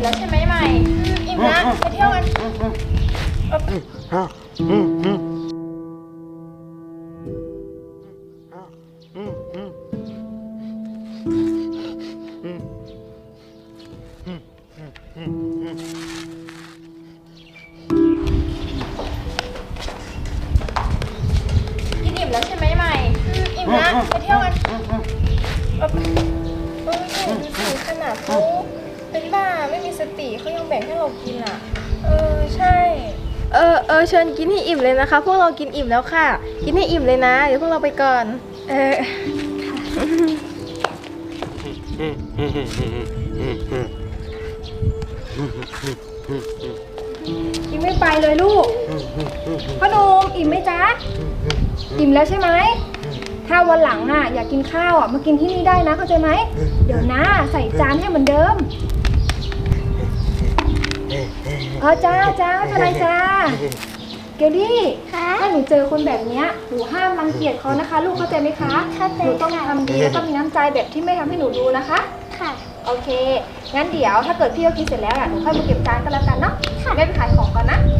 มแล้วใช่ไหมใหม่อืมอิ่มนะไปเที่ยวกันเอ้ากินอิ่มแล้วใช่ไหมใหม่อืมอิ่มนะไปเที่ยวกันเอ้าเอ้ยดูสิขนาดเขา เป็นบ้าไม่มีสติเขายังแบ่งให้เรากินอะ เออใช่ เออเออเชิญกินให้อิ่มเลยนะคะ พวกเรากินอิ่มแล้วค่ะ กินให้อิ่มเลยนะ เดี๋ยวพวกเราไปก่อน เออ ยังไม่ไปเลยลูกพ่อหนุ่มอิ่มไหมจ๊ะ อิ่มแล้วใช่ไหม ถ้าวันหลังอะอยากกินข้าวอะมากินที่นี่ได้นะเข้าใจไหม เดี๋ยวนะใส่จานให้เหมือนเดิมเออจ้าจ้าไม่เป็นไรจ้า เกลลี่ ค่ะ ถ้าหนูเจอคนแบบเนี้ยหนูห้ามรังเกียจเขานะคะ ลูกเข้าใจไหมคะเข้าใจหนูต้องค่ะ ทำดีแล้วก็มีน้ำใจแบบที่ไม่ทำให้หนูดูนะคะ ค่ะ โอเค งั้นเดี๋ยวถ้าเกิดพี่เขากินเสร็จแล้วอะหนูค่อยมาเก็บจานกันแล้วกันเนาะแม่ไปขายของก่อนนะค่ะ